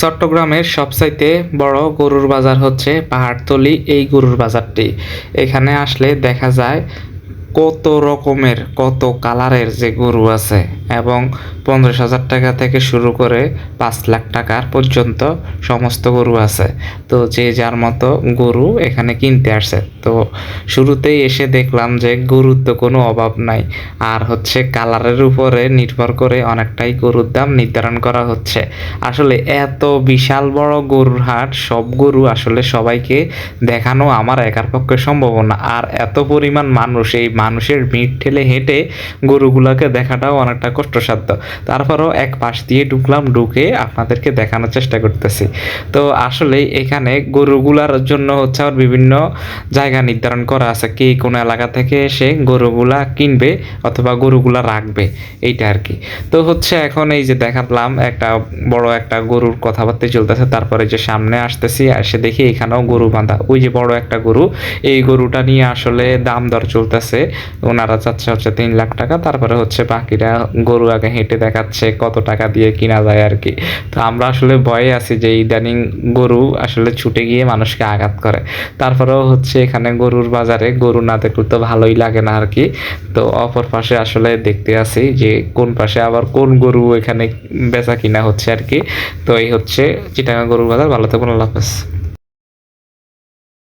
চট্টগ্রামের সবচাইতে বড় গরুর বাজার হচ্ছে পাহাড়তলি, এই গরুর বাজারটি। এখানে আসলে দেখা যায় কত রকমের, কত কালারের যে গরু আছে। এবং পঞ্চাশ হাজার টাকা থেকে শুরু করে পাঁচ লাখ টাকার পর্যন্ত সমস্ত গরু আছে। তো যে যার মতো গরু এখানে কিনতে আসছে তো শুরুতেই এসে দেখলাম যে গরুর তো কোনো অভাব নাই। আর হচ্ছে কালারের উপরে নির্ভর করে অনেকটাই গরুর দাম নির্ধারণ করা হচ্ছে। আসলে এত বিশাল বড় গরুর হাট, সব গরু আসলে সবাইকে দেখানো আমার একার পক্ষে সম্ভব না। আর এত পরিমাণ মানুষ, এই মানুষের ভিড় ঠেলে হেঁটে গরুগুলোকে দেখাটাও অনেকটা কষ্টসাধ্য। তারপরও এক পাশ দিয়ে ঢুকলাম, ঢুকে আপনাদেরকে দেখানোর চেষ্টা করতেছি। তো আসলে এখানে গরুগুলার জন্য হচ্ছে আবার বিভিন্ন জায়গা নির্ধারণ করা আছে। কে কোন এলাকা থেকে এসে গরুগুলা কিনবে অথবা গরুগুলা রাখবে, এইটা আর কি। তো হচ্ছে এখন এই যে দেখালাম, একটা বড় একটা গরুর কথাবার্তা চলতেছে। তারপরে যে সামনে আসতেছি, এসে দেখি এখানেও গরু বাঁধা। ওই যে বড় একটা গরু, এই গরুটা নিয়ে আসলে দাম দর চলতেছে। ওনারা চাচ্ছে হচ্ছে তিন লাখ টাকা, তারপরে হচ্ছে বাকিরা গরু আগে হেঁটে দেখাচ্ছে কত টাকা দিয়ে কিনা যায় আর কি। তো আমরা আসলে ভয়ে আছি যে ইদানিং গরু আসলে ছুটে গিয়ে মানুষকে আঘাত করে। তারপরেও হচ্ছে এখানে গরুর বাজারে গরু না দেখলে তো ভালোই লাগে না আর কি। তো অপর পাশে আসলে দেখতে আছি যে কোন পাশে আবার কোন গরু এখানে বেচা কিনা হচ্ছে আর কি। তো এই হচ্ছে চিটাগাং গরুর বাজার। ভালো থাকুন, আল্লাহ হাফেজ।